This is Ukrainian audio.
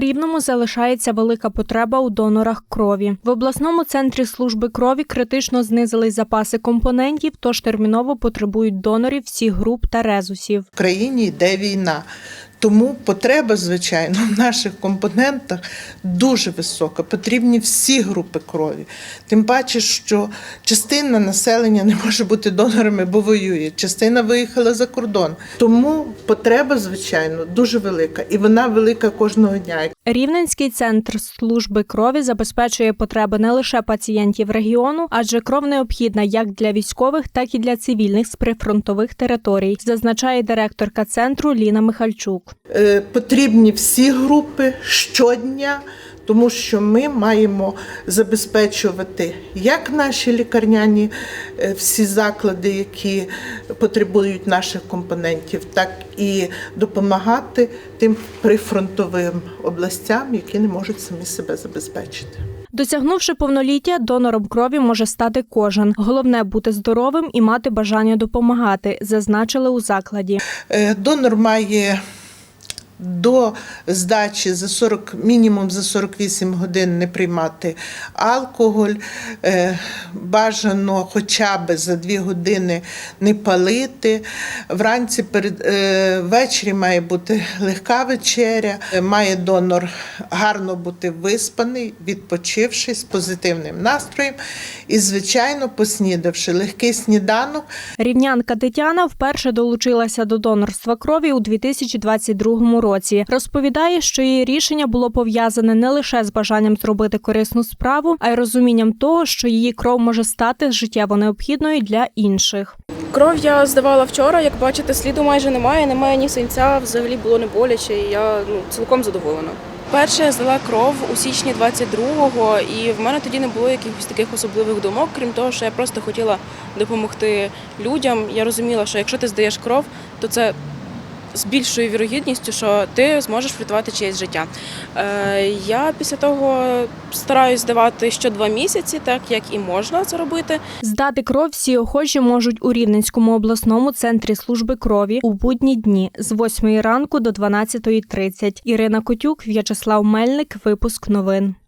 Рівному залишається велика потреба у донорах крові. В обласному центрі служби крові критично знизились запаси компонентів, тож терміново потребують донорів всіх груп та резусів. В країні йде війна. Тому потреба, звичайно, в наших компонентах дуже висока. Потрібні всі групи крові. Тим паче, що частина населення не може бути донорами, бо воює. Частина виїхала за кордон. Тому потреба, звичайно, дуже велика, і вона велика кожного дня. Рівненський центр служби крові забезпечує потреби не лише пацієнтів регіону, адже кров необхідна як для військових, так і для цивільних з прифронтових територій, зазначає директорка центру Ліна Михальчук. Е, Потрібні всі групи щодня, тому що ми маємо забезпечувати як наші лікарняні е, всі заклади, які потребують наших компонентів, так і допомагати тим прифронтовим областям, які не можуть самі себе забезпечити. Досягнувши повноліття, донором крові може стати кожен. Головне бути здоровим і мати бажання допомагати, зазначили у закладі. Е, Донор має до здачі за 40, мінімум за 48 годин не приймати алкоголь, е, бажано хоча б за 2 години не палити. Вранці перед е, ввечері має бути легка вечеря, Е, має донор гарно бути виспаний, відпочивши з позитивним настроєм і, звичайно, поснідавши легкий сніданок. Рівнянка Тетяна вперше долучилася до донорства крові у 2022 році. Розповідає, що її рішення було пов'язане не лише з бажанням зробити корисну справу, а й розумінням того, що її кров може стати життєво необхідною для інших. Кров я здавала вчора, як бачите, сліду майже немає, немає ні синця, взагалі було не боляче, і я ну, цілком задоволена. Перше я здала кров у січні 22-го, і в мене тоді не було якихось таких особливих думок, крім того, що я просто хотіла допомогти людям. Я розуміла, що якщо ти здаєш кров, то це з більшою вірогідністю, що ти зможеш врятувати чиєсь життя. Е, я після того стараюсь здавати що два місяці, так як і можна це робити. Здати кров всі охочі можуть у Рівненському обласному центрі служби крові у будні дні з 8 ранку до 12.30. Ірина Котюк, В'ячеслав Мельник. Випуск новин.